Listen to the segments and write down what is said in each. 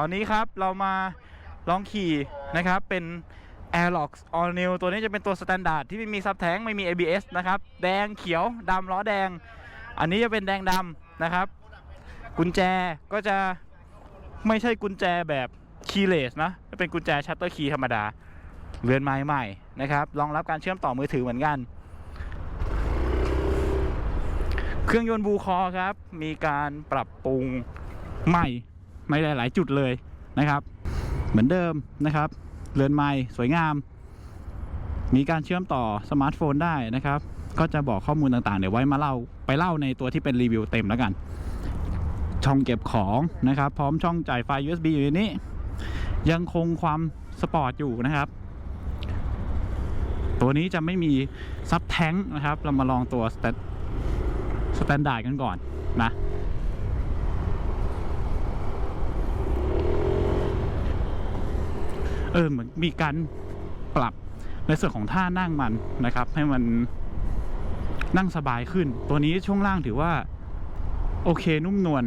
ตอนนี้ครับเรามาลองขี่นะครับเป็น Airlox All New ตัวนี้จะเป็นตัวสแตนดาร์ดที่ไม่มีซับแท้งไม่มี ABS นะครับ แดงเขียวดำล้อแดง อันนี้จะเป็นแดงดำนะครับ กุญแจก็จะไม่ใช่กุญแจแบบคีย์เลสนะเป็นกุญแจชัตเตอร์คีย์ธรรมดา เรือนไม้ใหม่นะครับรองรับการเชื่อมต่อมือถือเหมือนกัน เครื่องยนต์บูคอครับ มีการปรับปรุงใหม่ ไม่หลายๆจุดเลยนะครับ เหมือนเดิมนะครับ เรือนไม้สวยงาม มีการเชื่อมต่อสมาร์ทโฟนได้นะครับ ก็จะบอกข้อมูลต่างๆ เดี๋ยวไว้มาเล่าไปเล่าในตัวที่เป็นรีวิวเต็มแล้วกัน ช่องเก็บของนะครับ พร้อมช่องจ่ายไฟ USB อยู่ในนี้ ยังคงความสปอร์ตอยู่นะครับตัวนี้จะไม่มีซับแท้งนะครับ เรามาลองตัวสแตสแตนดาร์ดกันก่อนนะ ออเหมือนมีการปรับในส่วนของท่านั่งมันนะครับ ให้มันนั่งสบายขึ้น ตัวนี้ช่วงล่างถือว่า โอเคนุ่มนวล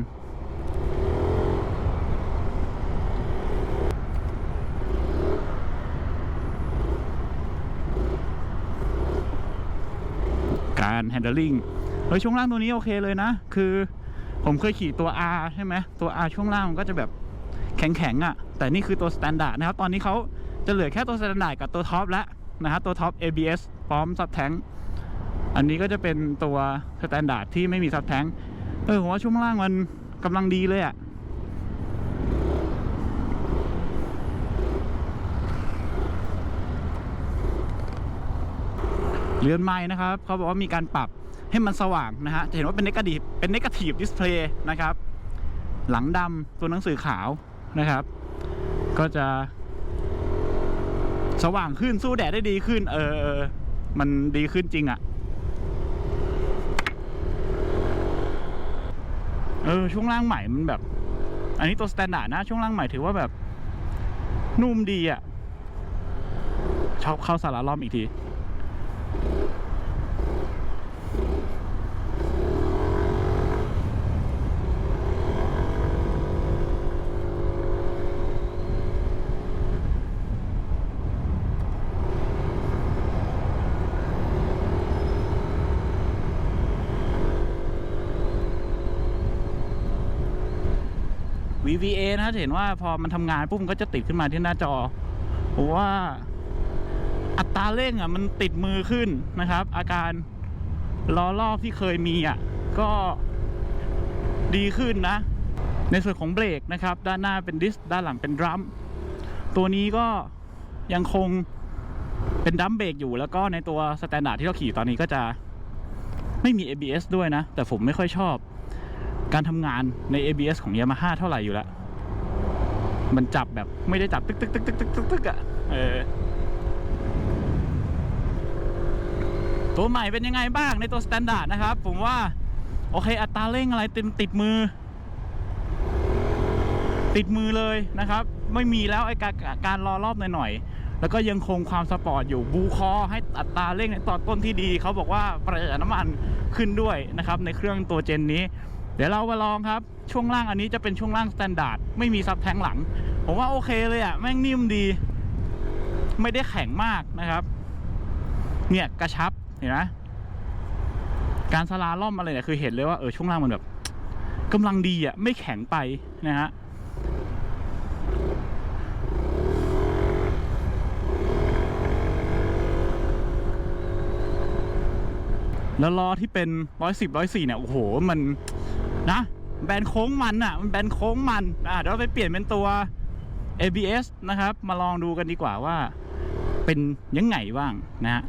การ handling เฮ้ยช่วงล่างตัวนี้โอเคเลยนะ คือผมเคยขี่ตัว R ใช่ไหมตัว R ช่วงล่างมันก็จะแบบแข็งๆอะ่ะ แต่นี่คือตัว standard นะครับ ตอนนี้เขาจะเหลือแค่ตัว standard กับตัวท็อปแล้วนะครับตัวท็อป ABS พร้อมซับแทงอันนี้ก็จะเป็นตัว standard ที่ไม่มีซับแทงเออผมว่าช่วงล่างมันกำลังดีเลยอะ่ะเรือนไม้นะครับเขาบอกว่ามีการปรับให้มันสว่างนะฮะจะเห็นว่าเป็นเนกาทีฟเป็นเนกาทีฟดิสเพลย์นะครับ หลังดำตัวหนังสือขาวนะครับ ก็จะ สว่างขึ้นสู้แดดได้ดีขึ้น เออเออมันดีขึ้นจริงอะ่ะ เออ ช่วงล่างใหม่มันแบบ อันนี้ตัวสแตนดาร์ดนะ ช่วงล่างใหม่ถือว่าแบบ นุ่มดีอะ่ะชอบเข้าสาระล้อมอีกที VVA นะจะเห็นว่าพอมันทำงานปุ๊บมันก็จะติดขึ้นมาที่หน้าจอผมว่าอัตราเร่งอะมันติดมือขึ้นนะครับ อาการล้อรอบที่เคยมีอะก็ดีขึ้นนะ ในส่วนของเบรกนะครับ ด้านหน้าเป็นดิสก์ด้านหลังเป็นดรัมตัวนี้ก็ยังคงเป็นดัมเบรกอยู่แล้วก็ในตัวสแตนดาร์ดที่เราขี่ตอนนี้ก็จะไม่มี ABS ด้วยนะ แต่ผมไม่ค่อยชอบ การทำงานใน ABS ของ Yamaha เท่าไหร่อยู่แล้ว มันจับแบบไม่ได้จับตึกตึกตึกตึกตึกตึกตึกอะเออตัวใหม่เป็นยังไงบ้างในตัวสแตนดาร์ดนะครับ ผมว่า โอเค อัตราเร่งอะไรติดติดมือ ติดมือเลยนะครับ ไม่มีแล้วไอ้การการรอรอบหน่อยๆแล้วก็ยังคงความสปอร์ตอยู่บูคอให้อัตราเร่งในตอนต้นที่ดี เขาบอกว่าประหยัดน้ำมันขึ้นด้วยนะครับ ในเครื่องตัวเจนนี้ เดี๋ยวเรามาลองครับ ช่วงล่างอันนี้จะเป็นช่วงล่างสแตนดาร์ดไม่มีซับแทงหลัง ผมว่าโอเคเลยอะ่ะ แม่งนิ่มดี ไม่ได้แข็งมากนะครับ เนี่ยกระชับเห็นไหมการสลาล่อมอะไรเนี่ยคือเห็นเลยว่าเออช่วงล่างมันแบบกำลังดีอะ่ะ ไม่แข็งไปนะฮะแล้วล้อที่เป็นร้อยสิบร้อยสี่เนี่ย โอ้โห มัน นะแบนโค้งมันอะ่ะ มันแบนโค้งมันอะเดี๋ยวเราไปเปลี่ยนเป็นตัว ABS นะครับ มาลองดูกันดีกว่าว่า เป็นยังไงบ้างนะฮะ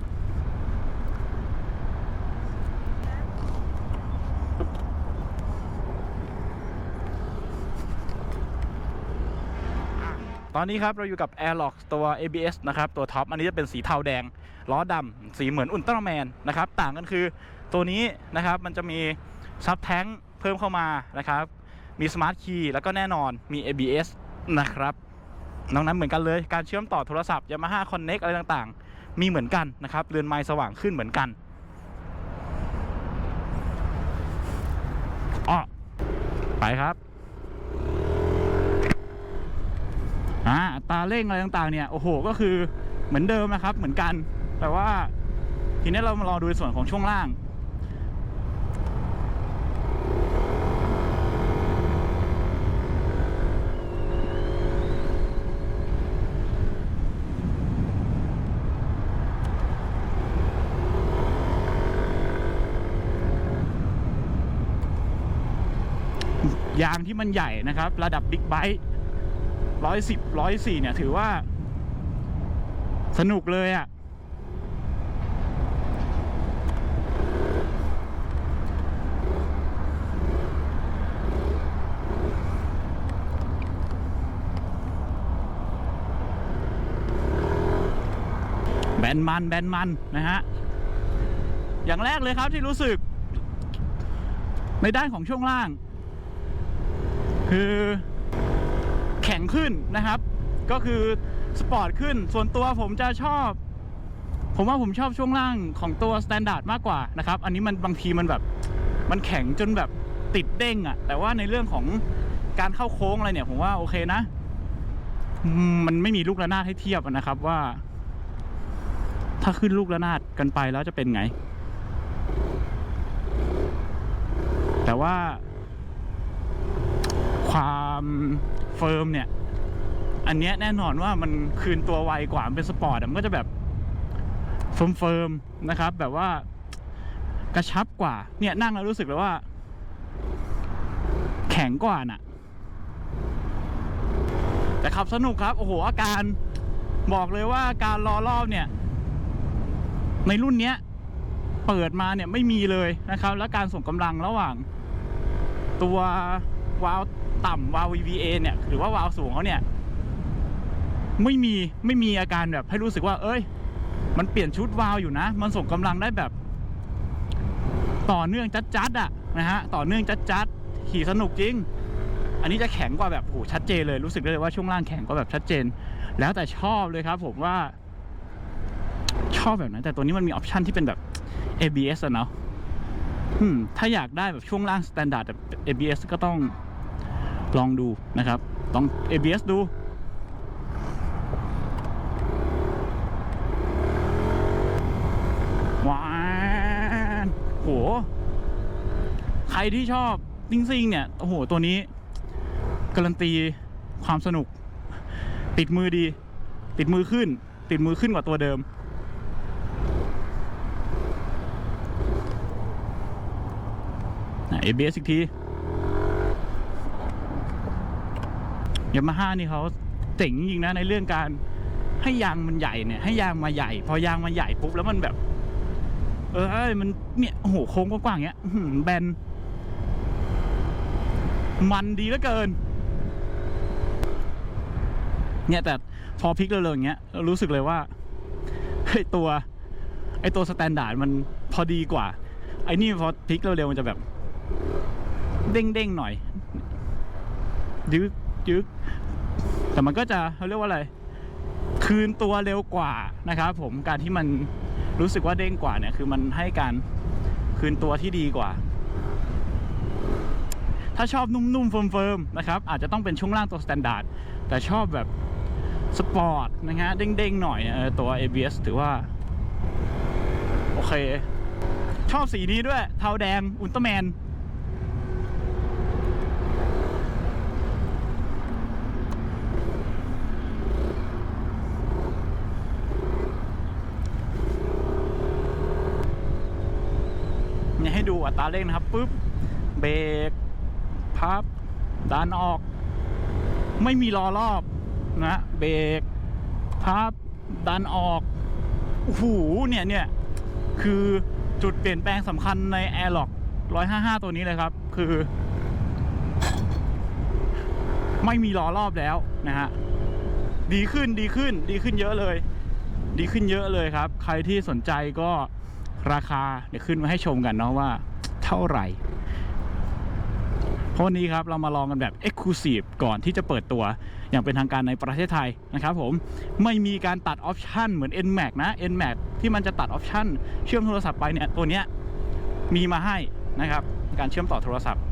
ตอนนี้ครับ เราอยู่กับ Airlock ตัว ABS นะครับ ตัวท็อป อันนี้จะเป็นสีเทาแดง ล้อดำสีเหมือนอุลตร้าแมนนะครับ ต่างกันคือตัวนี้นะครับ มันจะมีซับแท้ง เพิ่มเข้ามานะครับ มีสมาร์ทคีย์แล้วก็แน่นอนมี ABS นะครับนอกนั้นเหมือนกันเลยการเชื่อมต่อโทรศัพท์ Yamaha Connect อะไรต่างๆ มีเหมือนกันนะครับเรือนไม้สว่างขึ้นเหมือนกันอ้อไปครับอ่าตาเร่งอะไรต่างๆเนี่ยโอ้โหก็คือเหมือนเดิมนะครับเหมือนกัน แต่ว่าทีนี้เรามารอดูในส่วนของช่วงล่าง ยางที่มันใหญ่นะครับ ระดับบิ๊กไบค์ร้อยสิบร้อยสี่เนี่ย ถือว่า สนุกเลยอะ่ะ แบนมันแบนมันนะฮะ อย่างแรกเลยครับที่รู้สึก ในด้านของช่วงล่าง คือแข็งขึ้นนะครับ ก็คือสปอร์ตขึ้น ส่วนตัวผมจะชอบ ผมว่าผมชอบช่วงล่างของตัวสแตนดาร์ดมากกว่านะครับ อันนี้มันบางทีมันแบบ มันแข็งจนแบบติดเด้งอะแต่ว่าในเรื่องของการเข้าโค้งอะไรเนี่ย ผมว่าโอเคนะ มันไม่มีลูกระนาดให้เทียบนะครับว่า ถ้าขึ้นลูกระนาดกันไปแล้วจะเป็นไง แต่ว่า ความเฟิร์มเนี่ย อันเนี้ยแน่นอนว่ามันคืนตัวไวกว่าเป็นสปอร์ตมันก็จะแบบเฟิร์มเฟิร์มๆนะครับ แบบว่ากระชับกว่า เนี่ยนั่งแล้วรู้สึกเลยว่า แข็งกว่าน่ะ แต่ขับสนุกครับโอ้โหอาการบอกเลยว่าการรอรอบเนี่ย ในรุ่นเนี้ย เปิดมาเนี่ยไม่มีเลยนะครับ แล้วการส่งกำลังระหว่าง ตัววาล์ว ต่ำวาล์ว VVA เนี่ยหรือว่าวาล์วสูงเขาเนี่ย ไม่มีไม่มีอาการแบบให้รู้สึกว่า เอ้ย มันเปลี่ยนชุดวาล์วอยู่นะ มันส่งกำลังได้แบบ ต่อเนื่องจัดๆอะนะฮะต่อเนื่องจัดๆขี่สนุกจริง อันนี้จะแข็งกว่าแบบโหชัดเจนเลยรู้สึกได้เลยว่าช่วงล่างแข็งกว่าแบบชัดเจน แล้วแต่ชอบเลยครับ ผมว่าชอบแบบนั้นแต่ตัวนี้มันมีออปชันที่เป็นแบบ ABS อะเนาะถ้าอยากได้แบบช่วงล่างสแตนดาร์ดแบบ ABS ก็ต้อง ลองดูนะครับต้อง ABS ดูว้าโห ใครที่ชอบซิงซิงเนี่ย โอ้โห ตัวนี้ การันตีความสนุก ติดมือดี ติดมือขึ้น ติดมือขึ้นกว่าตัวเดิมเอ ABS อีกที ยามาฮ่านี่เขาเจ๋งจริงนะในเรื่องการให้ยางมันใหญ่เนี่ย ให้ยางมาใหญ่ พอยางมาใหญ่ปุ๊บแล้วมันแบบ เออมันเนี่ยโอ้โหโค้งกว้างๆอย่างเงี้ยแบนมันดีเหลือเกิน เนี่ยแต่พอพลิกเร็วๆอย่างเงี้ยเรารู้สึกเลยว่าไอตัว ไอตัวสแตนดาร์ดมันพอดีกว่า ไอ้นี่พอพลิกเร็วๆมันจะแบบ เด้งๆหน่อยยึก ยึกแต่มันก็จะเขาเรียกว่าอะไร คืนตัวเร็วกว่านะครับผมการที่มันรู้สึกว่าเด้งกว่าเนี่ยคือมันให้การคืนตัวที่ดีกว่า ถ้าชอบนุ่มๆเฟิร์มๆนะครับ อาจจะต้องเป็นช่วงล่างตัวสแตนดาร์ดแต่ชอบแบบสปอร์ตนะฮะเด้งๆหน่อยตัว ABS ถือว่า โอเค ชอบสีนี้ด้วย เทาแดงอุลตร้าแมน นี่ให้ดูอัตราเร่งนะครับปุ๊บเบรกพับดันออก ไม่มีล้อรอบนะเบรกพับดันออกโอ้โหเนี่ยเนี่ยคือจุดเปลี่ยนแปลงสำคัญใน Airlock 155 ตัวนี้เลยครับ คือ ไม่มีล้อรอบแล้วนะฮะดีขึ้นดีขึ้นดีขึ้นเยอะเลย ดีขึ้นเยอะเลยครับ ใครที่สนใจก็ ราคาเดี๋ยวขึ้นมาให้ชมกันเนาะว่าเท่าไหร่ เพราะวันนี้ครับเรามาลองกันแบบ Exclusive ก่อนที่จะเปิดตัว อย่างเป็นทางการในประเทศไทยนะครับผมไม่มีการตัดออปชันเหมือน NMAX นะ NMAX ที่มันจะตัดออปชันเชื่อมโทรศัพท์ไปเนี่ยตัวเนี้ยมีมาให้นะครับ การเชื่อมต่อโทรศัพท์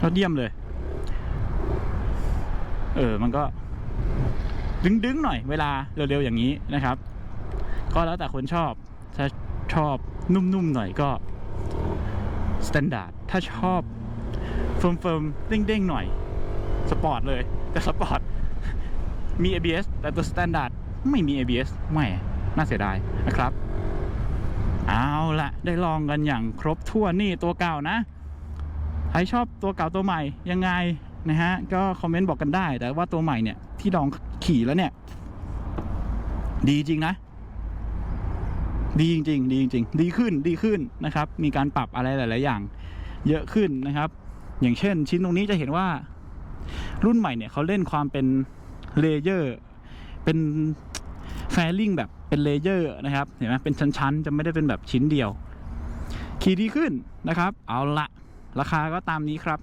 ยอดเยี่ยมเลย เออ มันก็ ดึงๆหน่อยเวลาเร็วๆอย่างนี้นะครับ ก็แล้วแต่คนชอบถ้าชอบนุ่มๆหน่อยก็สแตนดาร์ดถ้าชอบเฟิร์มๆเด้งๆหน่อยสปอร์ตเลยแต่สปอร์ตมี ABS แต่ตัวสแตนดาร์ดไม่มี ABS ไม่น่าเสียดายนะครับ เอาละได้ลองกันอย่างครบถ้วนนี่ตัวเก่านะ ใครชอบตัวเก่าตัวใหม่ยังไง นะฮะ ก็คอมเมนต์บอกกันได้ แต่ว่าตัวใหม่เนี่ยที่ลองขี่แล้วเนี่ย ดีจริงนะ ดีจริงๆดีจริงๆดีขึ้นดีขึ้นนะครับ มีการปรับอะไรหลาย ๆ อย่าง เยอะขึ้นนะครับ อย่างเช่น ชิ้นตรงนี้จะเห็นว่า รุ่นใหม่เนี่ยเขาเล่นความเป็นเลเยอร์เป็นแฟลิงแบบเป็นเลเยอร์นะครับเห็นไหมเป็นชั้น ๆ จะไม่ได้เป็นแบบชิ้นเดียว ขี่ดีขึ้นนะครับ เอาละราคาก็ตามนี้ครับ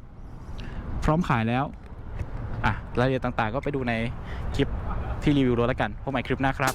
พร้อมขายแล้วอะรายละเอียดต่างๆ ก็ไปดูในคลิปที่รีวิวรถแล้วกันพบใหม่คลิปหน้าครับ